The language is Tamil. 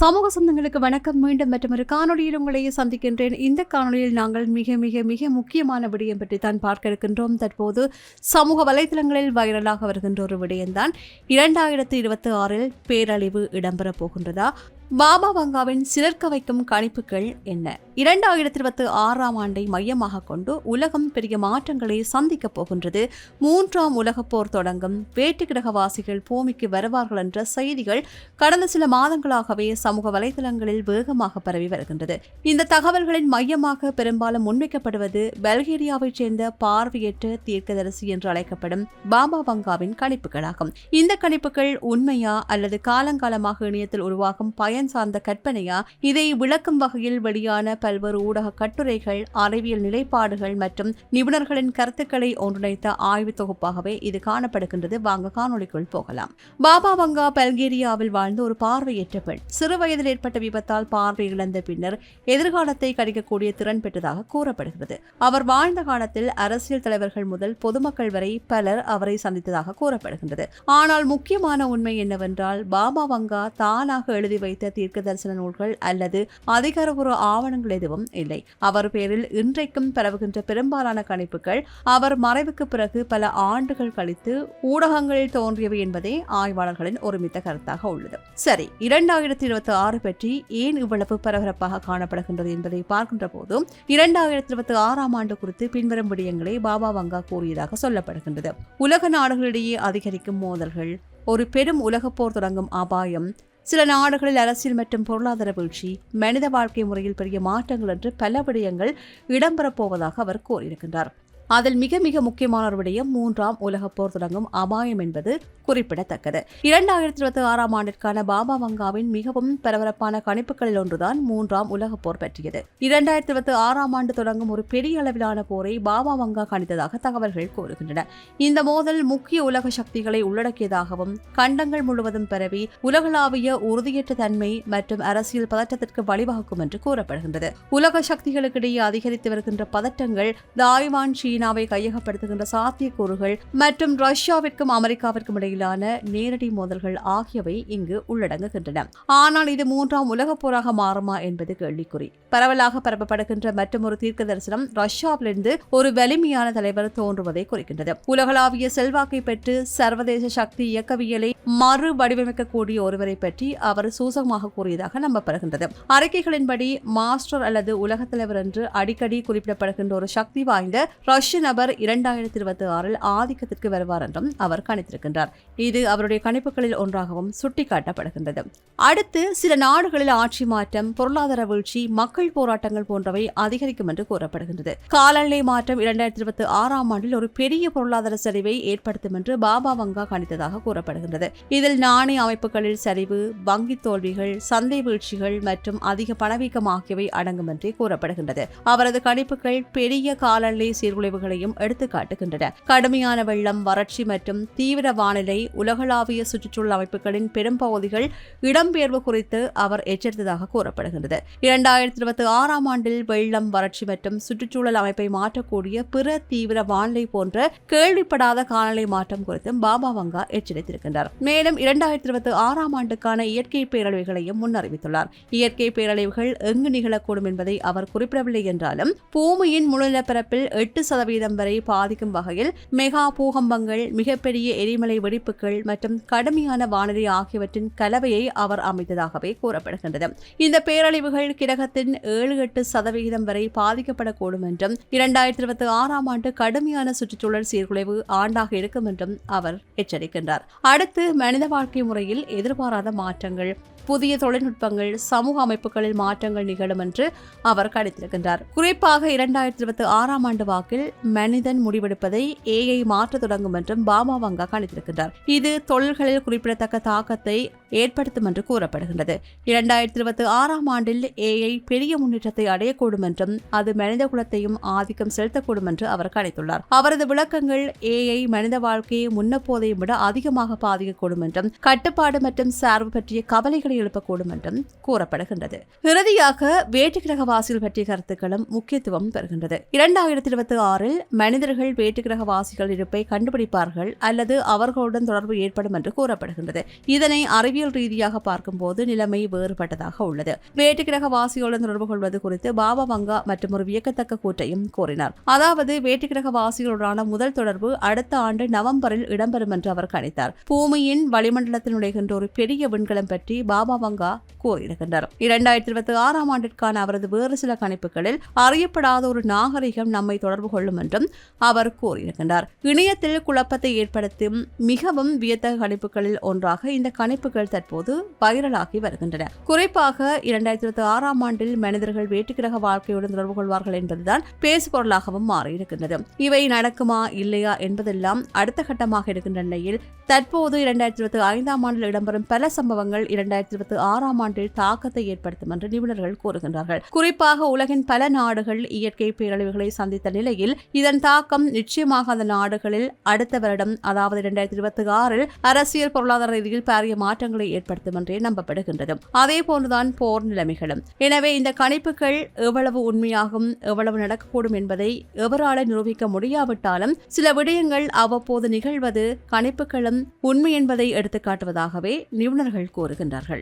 சமூக சொந்தங்களுக்கு வணக்கம். மீண்டும் மற்றும் ஒரு காணொளியில் சந்திக்கின்றேன். இந்த காணொளியில் நாங்கள் மிக மிக மிக முக்கியமான விடயம் பற்றி தான் பார்க்க இருக்கின்றோம். தற்போது சமூக வலைதளங்களில் வைரலாக வருகின்ற ஒரு விடயம்தான். இரண்டாயிரத்தி இருபத்தி ஆறில் பேரழிவு இடம்பெறப் போகின்றதா? பாபா வங்காவின் சிலர்க்க வைக்கும் கணிப்புகள் என்ன? இரண்டாயிரத்தி இருபத்தி ஆறாம் ஆண்டை மையமாக கொண்டு உலகம் பெரிய மாற்றங்களை சந்திக்கப் போகின்றது. மூன்றாம் உலகப் போர் தொடங்கும். வேட்டு கிரகவாசிகள் பூமிக்கு வருவார்கள் என்ற செய்திகள் கடந்த சில மாதங்களாகவே சமூக வலைதளங்களில் வேகமாக பரவி வருகின்றது. இந்த தகவல்களின் மையமாக பெரும்பாலும் முன்வைக்கப்படுவது பல்கேரியாவைச் சேர்ந்த பார்வையற்ற தீர்க்கதரிசி என்று அழைக்கப்படும் பாபா வங்காவின் கணிப்புகளாகும். இந்த கணிப்புகள் உண்மையா அல்லது காலங்காலமாக இணையத்தில் உருவாகும் பயன் சார்ந்த கற்பனையா? இதை விளக்கும் வகையில் வெளியான பல்வேறு ஊடக கட்டுரைகள் அறிவியல் நிலைப்பாடுகள் மற்றும் நிபுணர்களின் கருத்துக்களை ஒன்றிணைத்த ஆய்வு தொகுப்பாகவே இது காணப்படுகின்றது. வாங்க காணொலிக்குள் போகலாம். பாபா வங்கா பல்கேரியாவில் வாழ்ந்த ஒரு பார்வையற்ற பெண். சிறு வயதில் ஏற்பட்ட விபத்தால் பார்வை இழந்த பின்னர் எதிர்காலத்தை கணிக்கக்கூடிய திறன் பெற்றதாக கூறப்படுகிறது. அவர் வாழ்ந்த காலத்தில் அரசியல் தலைவர்கள் முதல் பொதுமக்கள் வரை பலர் அவரை சந்தித்ததாக கூறப்படுகின்றது. ஆனால் முக்கியமான உண்மை என்னவென்றால் பாபா வங்கா தானாக எழுதி வைத்த தீர்க்க தரிசன நூல்கள் அல்லது அதிகாரபூர்வ ஆவணங்கள் எதுவும் இல்லை. அவர் பேரில் இன்றைக்கும் பரவுகின்ற பெரும்பாலான கணிப்புகள் அவர் மறைவுக்கு பிறகு பல ஆண்டுகள் கழித்து ஊடகங்களில் தோன்றியவை என்பதே ஆய்வாளர்களின் ஒருமித்த கருத்தாக உள்ளது. சரி இரண்டாயிரத்தி இருபத்தி ஆறு பற்றி ஏன் இவ்வளவு பரபரப்பாக காணப்படுகின்றது என்பதை பார்க்கின்ற போதும் இரண்டாயிரத்தி இருபத்தி ஆறாம் ஆண்டு குறித்து பின்வரும் விடயங்களை பாபா வங்கா கூறியதாக சொல்லப்படுகின்றது. உலக நாடுகளிடையே அதிகரிக்கும் மோதல்கள் ஒரு பெரும் உலகப்போர் தொடங்கும் அபாயம் சில நாடுகளில் அரசியல் மற்றும் பொருளாதார வீழ்ச்சி மனித வாழ்க்கை முறையில் பெரிய மாற்றங்கள் என்று பல விடயங்கள் இடம்பெறப் போவதாக அவர் கூறியிருக்கின்றார். அதில் மிக மிக முக்கியமான ஒரு விடயம் மூன்றாம் உலக போர் தொடங்கும் அபாயம் என்பது குறிப்பிடத்தக்கது. இரண்டாயிரத்தி இருபத்தி ஆறாம் ஆண்டிற்கான பாபா வங்காவின் மிகவும் பரபரப்பான கணிப்புகளில் ஒன்றுதான் மூன்றாம் உலக போர் பற்றியது. இரண்டாயிரத்தி இருபத்தி ஆறாம் ஆண்டு தொடங்கும் ஒரு பெரிய அளவிலான போரை பாபா வங்கா கணித்ததாக தகவல்கள் கூறுகின்றன. இந்த மோதல் முக்கிய உலக சக்திகளை உள்ளடக்கியதாகவும் கண்டங்கள் முழுவதும் பரவி உலகளாவிய உறுதியற்ற தன்மை மற்றும் அரசியல் பதற்றத்திற்கு வழிவகுக்கும் என்று கூறப்படுகின்றது. உலக சக்திகளுக்கிடையே அதிகரித்து வருகின்ற பதட்டங்கள் தாய்வான் சீனாவை கையகப்படுத்துகின்ற சாத்தியக்கூறுகள் மற்றும் ரஷ்யாவிற்கும் அமெரிக்காவிற்கும் இடையிலான நேரடி மோதல்கள் ஆகியவை இங்கு உள்ளடங்குகின்றன. ஆனால் இது மூன்றாம் உலகப் போராக மாறுமா என்பது கேள்விக்குறி. பரவலாக பரப்பப்படுகின்ற மற்றொரு தீர்க்க தரிசனம் ரஷ்யாவிலிருந்து ஒரு வலிமையான தலைவர் தோன்றுவதை குறிக்கின்றது. உலகளாவிய செல்வாக்கை பெற்று சர்வதேச சக்தி இயக்கவியலை மறு வடிவமைக்கக்கூடிய ஒருவரை பற்றி அவர் சூசகமாக கூறியதாக நம்பப்படுகின்றது. அறிக்கைகளின்படி மாஸ்டர் அல்லது உலக தலைவர் என்று அடிக்கடி குறிப்பிடப்படுகின்ற ஒரு சக்தி வாய்ந்த ரஷ்ய நபர் இரண்டாயிரத்தி இருபத்தி ஆறில் ஆதிக்கத்திற்கு வருவார் என்றும் அவர் கணித்திருக்கின்றார். இது அவருடைய கணிப்புகளில் ஒன்றாகவும் சுட்டிக்காட்டப்படுகின்றது. அடுத்து சில நாடுகளில் ஆட்சி மாற்றம் பொருளாதார வீழ்ச்சி மக்கள் போராட்டங்கள் போன்றவை அதிகரிக்கும் என்று கூறப்படுகின்றது. காலநிலை மாற்றம் இரண்டாயிரத்தி இருபத்தி ஆறாம் ஆண்டில் ஒரு பெரிய பொருளாதார சரிவை ஏற்படுத்தும் என்று பாபா வங்கா கணித்ததாக கூறப்படுகின்றது. இதில் நாணய அமைப்புகளில் சரிவு வங்கி தோல்விகள் சந்தை வீழ்ச்சிகள் மற்றும் அதிக பணவீக்கம் ஆகியவை அடங்கும் என்றே கூறப்படுகின்றது. அவரது கணிப்புகள் பெரிய காலநிலை சீர்குலைவுகளையும் எடுத்து காட்டுகின்றன கடுமையான வெள்ளம் வறட்சி மற்றும் தீவிர வானிலை உலகளாவிய சுற்றுச்சூழல் அமைப்புகளின் பெரும்பகுதிகள் இடம்பெயர்வு குறித்து அவர் எச்சரித்ததாக கூறப்படுகின்றது. இரண்டாயிரத்தி இருபத்தி ஆறாம் ஆண்டில் வெள்ளம் வறட்சி மற்றும் சுற்றுச்சூழல் அமைப்பை மாற்றக்கூடிய பிற தீவிர வானிலை போன்ற கேள்விப்படாத காலநிலை மாற்றம் குறித்தும் பாபா வங்கா எச்சரித்திருக்கின்றார். மேலும் இரண்டாயிரத்தி இருபத்தி ஆறாம் ஆண்டுக்கான இயற்கை பேரழிவுகளையும் முன்னறிவித்துள்ளார். இயற்கை பேரழிவுகள் எங்கு நிகழக்கூடும் என்பதை அவர் குறிப்பிடவில்லை என்றாலும் பூமியின் முழுநிலப்பரப்பில் எட்டு சதவீதம் வரை பாதிக்கும் வகையில் மெகா பூகம்பங்கள் மிகப்பெரிய எரிமலை வெடிப்புகள் மற்றும் கடுமையான வானிலை ஆகியவற்றின் கலவையை அவர் அமைத்ததாகவே கூறப்படுகின்றது. இந்த பேரழிவுகள் கிரகத்தின் ஏழு எட்டு சதவிகிதம் வரை பாதிக்கப்படக்கூடும் என்றும் இரண்டாயிரத்தி இருபத்தி ஆறாம் ஆண்டு கடுமையான சுற்றுச்சூழல் சீர்குலைவு ஆண்டாக இருக்கும் என்றும் அவர் எச்சரிக்கின்றார். அடுத்து மனித வாழ்க்கை முறையில் எதிர்பாராத மாற்றங்கள். புதிய தொழில்நுட்பங்கள் சமூக அமைப்புகளில் மாற்றங்கள் நிகழும் என்று அவர் கணித்திருக்கின்றார். குறிப்பாக இரண்டாயிரத்தி இருபத்தி ஆறாம் ஆண்டு வாக்கில் மனிதன் முடிவெடுப்பதை ஏஐ மாற்ற தொடங்கும் என்றும் பாமா வங்கா கணித்திருக்கின்றார். இது தொழில்களில் குறிப்பிடத்தக்க தாக்கத்தை ஏற்படுத்தும் என்று கூறப்படுகின்றது. இரண்டாயிரத்தி இருபத்தி ஆறாம் ஆண்டில் ஏஐ பெரிய முன்னேற்றத்தை அடையக்கூடும் என்றும் அது மனித குலத்தையும் ஆதிக்கம் செலுத்தக்கூடும் என்று அவர் கணித்துள்ளார். அவரது விளக்கங்கள் ஏஐ மனித வாழ்க்கையை முன்னப்போதையும் விட அதிகமாக பாதிக்கக்கூடும் என்றும் கட்டுப்பாடு மற்றும் சார்பு பற்றிய கவலைகளை கேள்விகளை எழுப்பக்கூடும் என்றும் கூறப்படுகின்றது. இறுதியாக வேற்றுக்கிரகவாசிகள் பற்றிய கருத்துக்களும் முக்கியத்துவம் பெறுகின்றது. இரண்டாயிரத்தி இருபத்தி ஆறில் மனிதர்கள் வேற்றுக்கிரகவாசிகள் இருப்பை கண்டுபிடிப்பார்கள் அல்லது அவர்களுடன் தொடர்பு ஏற்படும் என்று கூறப்படுகின்றது. இதனை அறிவியல் ரீதியாக பார்க்கும்போது நிலைமை வேறுபட்டதாக உள்ளது. வேற்றுக்கிரகவாசிகளுடன் தொடர்பு கொள்வது குறித்து பாபா மங்கா மற்றும் ஒரு வியக்கத்தக்க கூற்றையும் கூறினார். அதாவது வேற்றுக்கிரகவாசிகளுடனான முதல் தொடர்பு அடுத்த ஆண்டு நவம்பரில் இடம்பெறும் என்று அவர் கணித்தார். பூமியின் வளிமண்டலத்தில் நுழைகின்ற ஒரு பெரிய விண்கலம் பற்றி பாபா வங்கா கூறியிருக்கின்றார் இரண்டாயிரத்தி இருபத்தி ஆறாம் ஆண்டிற்கான அவரது வேறு சில கணிப்புகளில் அறியப்படாத ஒரு நாகரிகம் நம்மை தொடர்பு கொள்ளும் என்றும் அவர் கூறியிருக்கின்றார் இணையத்தில் குழப்பத்தை ஏற்படுத்தும் மிகவும் வியத்தக கணிப்புகளில் ஒன்றாக இந்த கணிப்புகள் தற்போது வைரலாகி வருகின்றன. குறிப்பாக இரண்டாயிரத்தி இருபத்தி ஆறாம் ஆண்டில் மனிதர்கள் வேட்டுக்கிரக வாழ்க்கையுடன் தொடர்பு கொள்வார்கள் என்பதுதான் பேசுபொருளாகவும் மாறியிருக்கின்றது. இவை நடக்குமா இல்லையா என்பதெல்லாம் அடுத்த கட்டமாக இருக்கின்ற நிலையில் தற்போது இரண்டாயிரத்தி இருபத்தி ஐந்தாம் ஆண்டில் இடம்பெறும் பல சம்பவங்கள் இரண்டாயிரத்தி இருபத்தி ஆறாம் ஆண்டில் தாக்கத்தை ஏற்படுத்தும் என்று நிபுணர்கள் கூறுகின்றார்கள். குறிப்பாக உலகின் பல நாடுகள் இயற்கை பேரழிவுகளை சந்தித்த நிலையில் இதன் தாக்கம் நிச்சயமாக அந்த நாடுகளில் அடுத்த வருடம் அதாவது இரண்டாயிரத்தி இருபத்தி ஆறில் அரசியல் பொருளாதார ரீதியில் பாரிய மாற்றங்களை ஏற்படுத்தும் என்றே நம்பப்படுகின்றது. அதே போன்றுதான் போர் நிலைமைகளும். எனவே இந்த கணிப்புகள் எவ்வளவு உண்மையாகும் எவ்வளவு நடக்கக்கூடும் என்பதை எவரால நிரூபிக்க முடியாவிட்டாலும் சில விடயங்கள் அவ்வப்போது நிகழ்வது கணிப்புகளும் உண்மை என்பதை எடுத்துக்காட்டுவதாகவே நிபுணர்கள் கூறுகின்றார்கள்.